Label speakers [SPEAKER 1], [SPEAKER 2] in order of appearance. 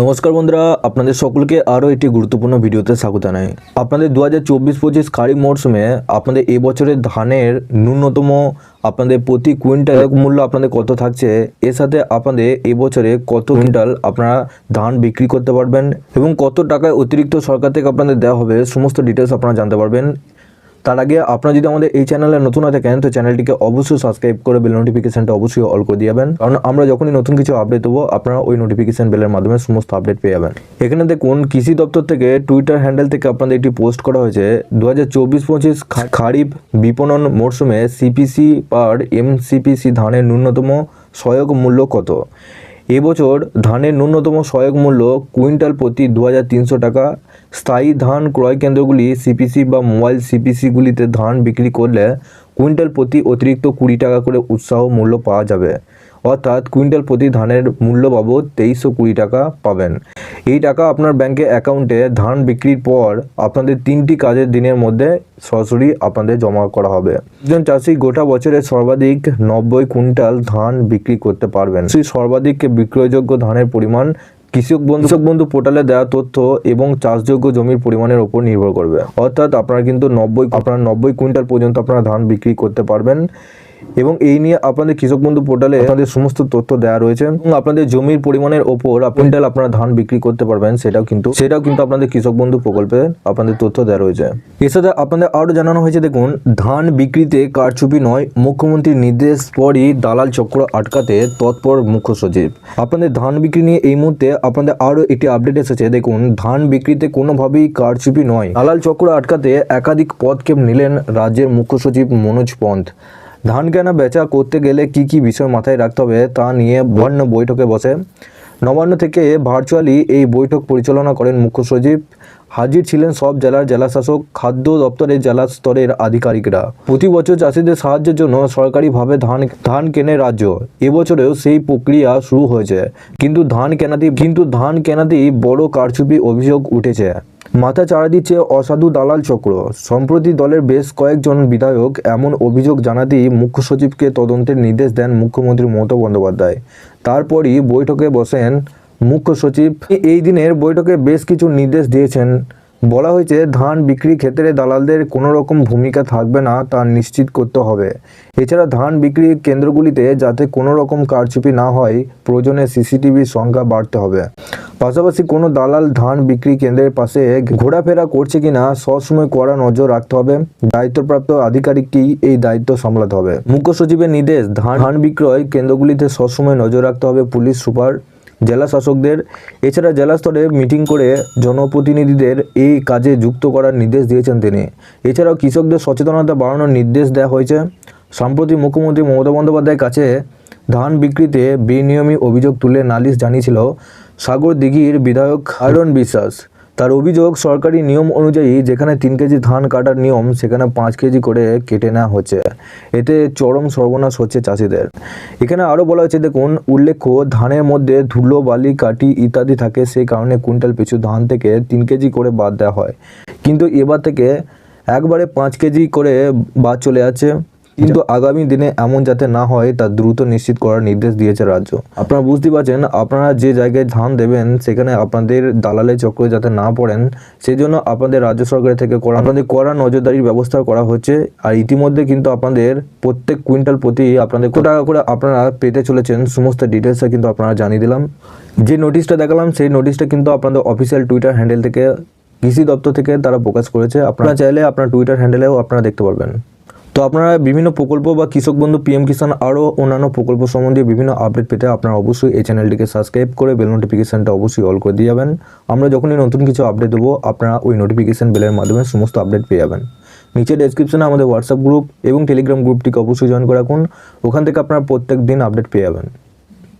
[SPEAKER 1] নমস্কার বন্ধুরা, আপনাদের সকলকে আরও একটি গুরুত্বপূর্ণ ভিডিওতে স্বাগত জানাই। আপনাদের দু হাজার চব্বিশ পঁচিশ খারিফ মরশুমে আপনাদের এবছরের ধানের ন্যূনতম আপনাদের প্রতি কুইন্টাল মূল্য আপনাদের কত থাকছে? এর সাথে আপনাদের এবছরে কত কুইন্টাল আপনারা ধান বিক্রি করতে পারবেন এবং কত টাকায় অতিরিক্ত সরকার থেকে আপনাদের দেওয়া হবে, সমস্ত ডিটেলস আপনারা জানতে পারবেন। তার আগে আপনারা যদি আমাদের এই চ্যানেলে নতুন হয়ে থাকেন, তো চ্যানেলটিকে অবশ্যই সাবস্ক্রাইব করে বেল নোটিফিকেশনটা অবশ্যই অল করে দিয়ে যাবেন। কারণ আমরা যখনই নতুন কিছু আপডেট দেবো, আপনারা ওই নোটিফিকেশন বেলের মাধ্যমে সমস্ত আপডেট পেয়ে যাবেন। এখানে দেখুন, কৃষি দপ্তর থেকে টুইটার হ্যান্ডেল থেকে আপনাদের একটি পোস্ট করা হয়েছে। দু হাজার চব্বিশ পঁচিশ খারিফ বিপণন মরশুমে সিপিসি পার এমসিপিসি ধানের ন্যূনতম সহায়ক মূল্য কত? এবছর ধানের ন্যূনতম সহায়ক মূল্য কুইন্টাল প্রতি দু হাজার তিনশো টাকা। স্থায়ী ধান ক্রয় কেন্দ্রগুলি সিপিসি বা মোবাইল সিপিসিগুলিতে ধান বিক্রি করলে কুইন্টাল প্রতি অতিরিক্ত কুড়ি টাকা করে উৎসাহ মূল্য পাওয়া যাবে। অর্থাৎ কুইন্টাল প্রতি ধানের মূল্য বাবদ তেইশশো কুড়ি টাকা পাবেন। এই টাকা আপনার ব্যাংকে অ্যাকাউন্টে ধান বিক্রির পর আপনাদের তিনটি কাজের দিনের মধ্যে সরাসরি আপনাদের জমা করা হবে। একজন চাষি গোটা বছরে সর্বাধিক নব্বই কুইন্টাল ধান বিক্রি করতে পারবেন। সেই সর্বাধিক বিক্রয়যোগ্য ধানের পরিমাণ কৃষক বন্ধু কৃষক বন্ধু পোর্টালে দেওয়া তথ্য এবং চাষযোগ্য জমির পরিমাণের উপর নির্ভর করবে। অর্থাৎ আপনারা কিন্তু নব্বই, আপনারা নব্বই কুইন্টাল পর্যন্ত আপনারা ধান বিক্রি করতে পারবেন। এবং এই নিয়ে আপনাদের কৃষক বন্ধু পোর্টালে আপনাদের সমস্ত তথ্য দেওয়া রয়েছে। এবং আপনাদের জমির পরিমাণের ওপর কুইন্টাল আপনারা ধান বিক্রি করতে পারবেন সেটাও কিন্তু সেটাও কিন্তু আপনাদের কৃষক বন্ধু প্রকল্পে আপনাদের তথ্য দেওয়া রয়েছে। সাথে আপনাদের আরও জানানো হয়েছে, দেখুন, ধান বিক্রিতে কারচুপি নয়, মুখ্যমন্ত্রীর নির্দেশ পরই দালাল চক্র আটকাতে তৎপর মুখ্য সচিব। আপনাদের ধান বিক্রি নিয়ে এই মুহূর্তে আপনাদের আরও একটি আপডেট এসেছে, দেখুন, ধান বিক্রিতে কোনোভাবেই কারচুপি নয়। দালাল চক্র আটকাতে একাধিক পদক্ষেপ নিলেন রাজ্যের মুখ্য সচিব মনোজ পন্থ। ধান কেনা বেচা করতে গেলে কি কি বিষয় মাথায় রাখতে হবে তা নিয়ে বর্ণ বৈঠকে বসে নবান্ন থেকে ভার্চুয়ালি এই বৈঠক পরিচালনা করেন মুখ্য সচিব। হাজির ছিলেন সব জেলার জেলাশাসক, খাদ্য দপ্তরের জেলা স্তরের আধিকারিকরা। প্রতি বছর চাষিদের সাহায্যের জন্য সরকারিভাবে ধান ধান কেনে রাজ্য। এবছরেও সেই প্রক্রিয়া শুরু হয়েছে। কিন্তু ধান কেনাতেই, কিন্তু ধান কেনাতেই বড় কারচুপি অভিযোগ উঠেছে। মাথা চাড়া দিচ্ছে অসাধু দালাল চক্র। সম্প্রতি দলের বেশ কয়েকজন বিধায়ক এমন অভিযোগ জানাতেই মুখ্য সচিবকে তদন্তের নির্দেশ দেন মুখ্যমন্ত্রী মমতা বন্দ্যোপাধ্যায়। তারপরই বৈঠকে বসেন মুখ্য সচিব। এই দিনের বৈঠকে বেশ কিছু নির্দেশ দিয়েছেন বলা হয়েছে, ধান বিক্রি ক্ষেত্রে দালালদের কোনো রকম ভূমিকা থাকবে না, তা নিশ্চিত করতে হবে। এছাড়া ধান বিক্রি কেন্দ্রগুলিতে যাতে কোনো রকম কারচুপি না হয়, প্রয়োজনে সিসিটিভির সংখ্যা বাড়তে হবে। পাশাপাশি কোনো দালাল ধান বিক্রি কেন্দ্রের পাশে ঘোরাফেরা করছে কিনা, সবসময় কড়া নজর রাখতে হবে। দায়িত্বপ্রাপ্ত আধিকারিককেই এই দায়িত্ব সামলাতে হবে। মুখ্য সচিবের নির্দেশ ধান ধান বিক্রয় কেন্দ্রগুলিতে সবসময় নজর রাখতে হবে পুলিশ সুপার জেলা শাসকদের, এছাড়া জেলা স্তরে মিটিং করে জনপ্রতিনিধিদের এই কাজে যুক্ত করার নির্দেশ দিয়েছেন তিনি। এছাড়াও কৃষকদের সচেতনতা বাড়ানোর নির্দেশ দেওয়া হয়েছে। সম্প্রতি মুখ্যমন্ত্রী মমতা বন্দ্যোপাধ্যায়ের কাছে ধান বিক্রিতে বিনিয়মী অভিযোগ তুলে নালিশ জানিয়েছিল সাগর দিঘির বিধায়ক আয়রন বিশ্বাস। তার অভিযোগ, সরকারি নিয়ম অনুযায়ী যেখানে তিন কেজি ধান কাটার নিয়ম, সেখানে পাঁচ কেজি করে কেটে নেওয়া হচ্ছে। এতে চরম সর্বনাশ হচ্ছে চাষিদের। এখানে আরও বলা হয়েছে, দেখুন, উল্লেখ্য, ধানের মধ্যে ধুলো, বালি, কাটি ইত্যাদি থাকে, সেই কারণে কুইন্টাল পিছু ধান থেকে তিন কেজি করে বাদ দেওয়া হয়। কিন্তু এবার থেকে একবারে পাঁচ কেজি করে বাদ চলে যাচ্ছে। কিন্তু আগামী দিনে এমন যাতে না হয়, তা দ্রুত নিশ্চিত করার নির্দেশ দিয়েছে রাজ্য। আপনারা বুঝতে পারছেন, আপনারা যে জায়গায় ধান দেবেন, সেখানে আপনাদের দালালের চক্রে যাতে না পড়েন সেই জন্য আপনাদের রাজ্য সরকারের থেকে করা আপনাদের কড়া নজরদারির ব্যবস্থা করা হচ্ছে। আর ইতিমধ্যে কিন্তু আপনাদের প্রত্যেক কুইন্টাল প্রতি আপনাদের কত টাকা করে আপনারা পেতে চলেছেন, সমস্ত ডিটেলসটা কিন্তু আপনারা জানিয়ে দিলাম। যে নোটিশটা দেখালাম, সেই নোটিশটা কিন্তু আপনাদের অফিসিয়াল টুইটার হ্যান্ডেল থেকে, কৃষি দপ্তর থেকে তারা প্রকাশ করেছে। আপনারা চাইলে আপনার টুইটার হ্যান্ডেলেও আপনারা দেখতে পারবেন। তো আপনারা বিভিন্ন প্রকল্প বা কৃষক বন্ধু পিএম কিষান আরও অন্যান্য প্রকল্প সম্বন্ধে বিভিন্ন আপডেট পেতে আপনারা অবশ্যই এই চ্যানেলটিকে সাবস্ক্রাইব করে বেল নোটিফিকেশানটা অবশ্যই অল করে দিয়ে যাবেন। আমরা যখনই নতুন কিছু আপডেট দেবো, আপনারা ওই নোটিফিকেশান বেলের মাধ্যমে সমস্ত আপডেট পেয়ে যাবেন। নিচে ডেসক্রিপশনে আমাদের হোয়াটসঅ্যাপ গ্রুপ এবং টেলিগ্রাম গ্রুপটিকে অবশ্যই জয়েন করে রাখুন। ওখান থেকে আপনারা প্রত্যেক দিন আপডেট পেয়ে যাবেন।